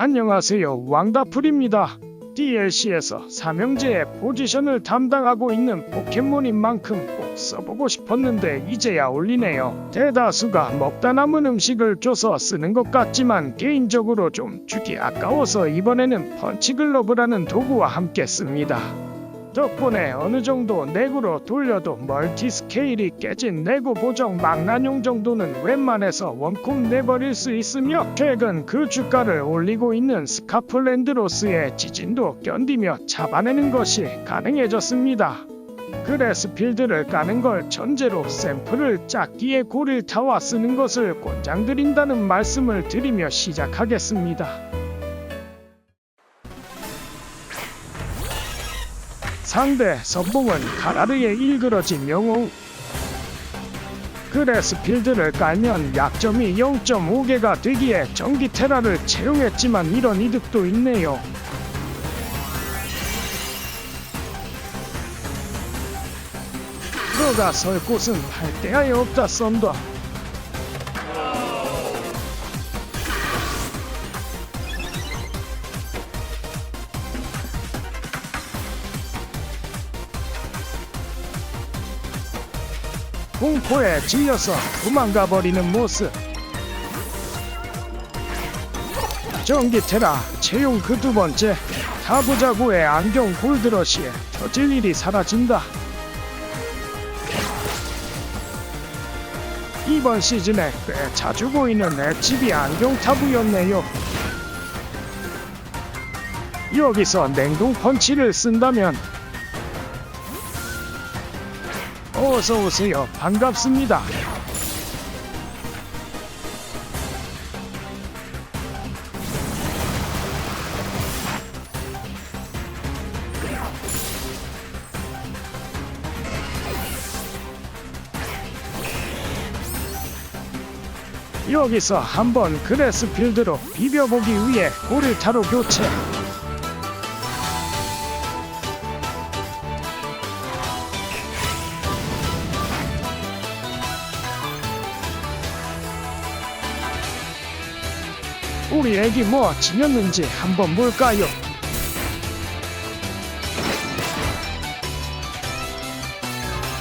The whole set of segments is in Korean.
안녕하세요. 왕다풀입니다. DLC에서 삼형제의 포지션을 담당하고 있는 포켓몬인 만큼 꼭 써보고 싶었는데 이제야 올리네요. 대다수가 먹다 남은 음식을 줘서 쓰는 것 같지만 개인적으로 좀 주기 아까워서 이번에는 펀치글러브라는 도구와 함께 씁니다. 덕분에 어느 정도 내구로 돌려도 멀티 스케일이 깨진 내구 보정 망나뇽 정도는 웬만해서 원콤 내버릴 수 있으며 최근 그 주가를 올리고 있는 스카플랜드로스의 지진도 견디며 잡아내는 것이 가능해졌습니다. 그레스필드를 까는 걸 전제로 샘플을 짝기에 고릴 타와 쓰는 것을 권장드린다는 말씀을 드리며 시작하겠습니다. 상대 선봉은 가라르의 일그러진 영웅 그레스필드를 깔면 약점이 0.5개가 되기에 전기 테라를 채용했지만 이런 이득도 있네요. 들어가 설 곳은 할 데야 없다 썬더. 공포에 질려서 도망가 버리는 모습. 전기테라 채용 그 두 번째 타부자구의 안경 골드러시에 터질 일이 사라진다. 이번 시즌에 꽤 자주 보이는 엣집이 안경 타부였네요. 여기서 냉동 펀치를 쓴다면 어서 오세요. 반갑습니다. 여기서 한번 그레스필드로 비벼보기 위해 고릴타로 교체. 우리 애기 뭐 지녔는지 한번 볼까요?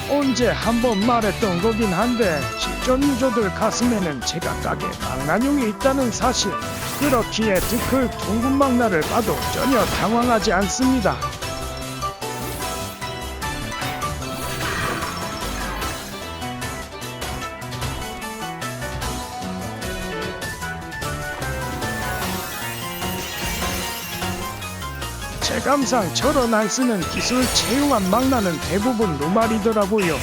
언제 한번 말했던 거긴 한데 실전 유저들 가슴에는 제각각의 망나뇽이 있다는 사실 그렇기에 드클 둥근망나를 봐도 전혀 당황하지 않습니다. 체감상 저런 안 쓰는 기술 채용한 망나는 대부분 노말이더라고요.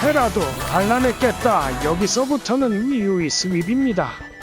테라도 반란했겠다. 여기서부터는 위유의 스윕입니다.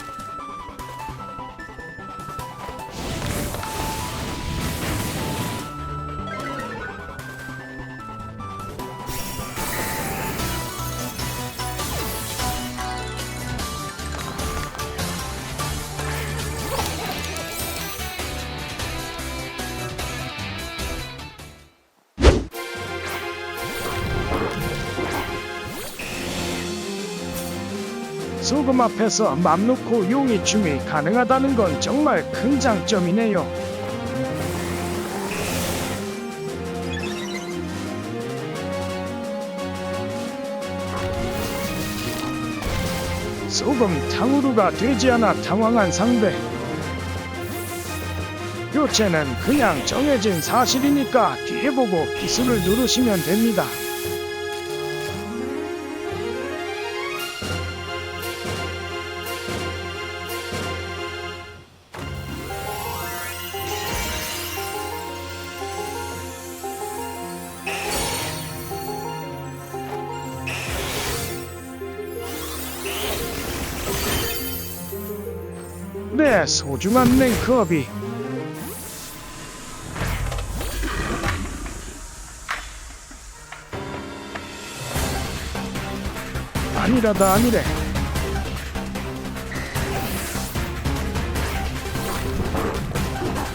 소금 앞에서 맘 놓고 용이 춤이 가능하다는 건 정말 큰 장점이네요. 소금 탕후루가 되지 않아 당황한 상대. 교체는 그냥 정해진 사실이니까 뒤에 보고 기술을 누르시면 됩니다. 네, 소중한 냉컵이 아니라다 아니래.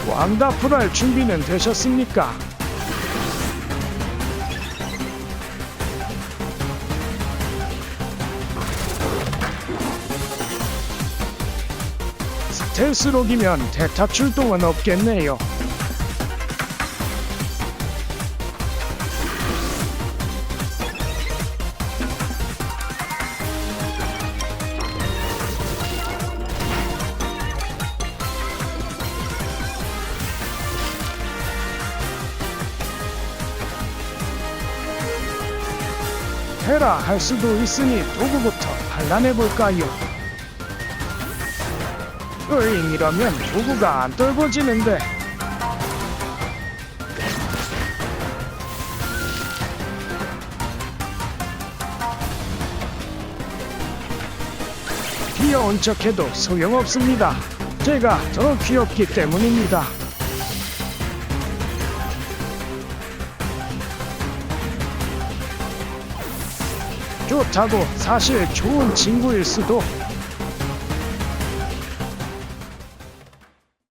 왕다풀할 준비는 되셨습니까? 스텔스록이면 대타 출동은 없겠네요. 테라 할 수도 있으니 도구부터 반란해볼까요? 으잉 이러면 도구가 안 떨궈지는데 귀여운 척해도 소용없습니다. 제가 더 귀엽기 때문입니다. 좋다고 사실 좋은 친구일 수도